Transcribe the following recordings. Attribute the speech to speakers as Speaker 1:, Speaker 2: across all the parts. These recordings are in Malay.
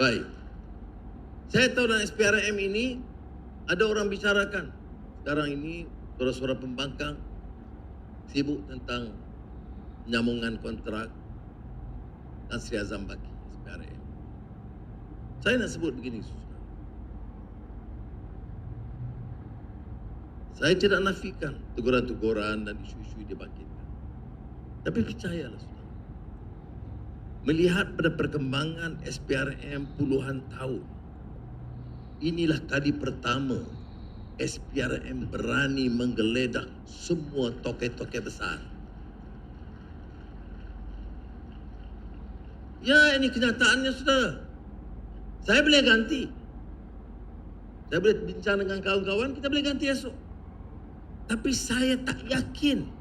Speaker 1: Baik. Saya tahu dalam SPRM ini ada orang bicarakan sekarang ini suara-suara pembangkang sibuk tentang penyambungan kontrak dan Sri Azam bagi SPRM. Saya nak sebut begini. Saya tidak nafikan teguran-teguran dan isu-isu yang dibangkitkan. Tapi percayalah. Melihat pada perkembangan SPRM puluhan tahun, inilah kali pertama SPRM berani menggeledah semua tokoh-tokoh besar. Ya, ini kenyataannya sudah. Saya boleh ganti. Saya boleh bincang dengan kawan-kawan, kita boleh ganti esok. Tapi saya tak yakin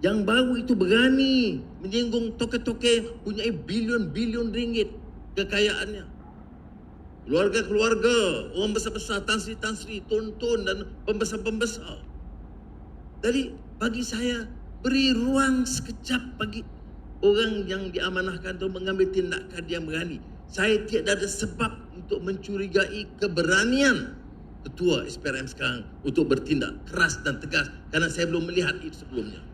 Speaker 1: yang baru itu berani menyinggung toke-toke punya bilion-bilion ringgit kekayaannya. Keluarga-keluarga, orang besar-besar, Tan Sri, Tan Sri, Tun Tun dan pembesar-pembesar. Jadi bagi saya beri ruang sekejap bagi orang yang diamanahkan untuk mengambil tindakan yang berani. Saya tidak ada sebab untuk mencurigai keberanian ketua SPRM sekarang untuk bertindak keras dan tegas kerana saya belum melihat itu sebelumnya.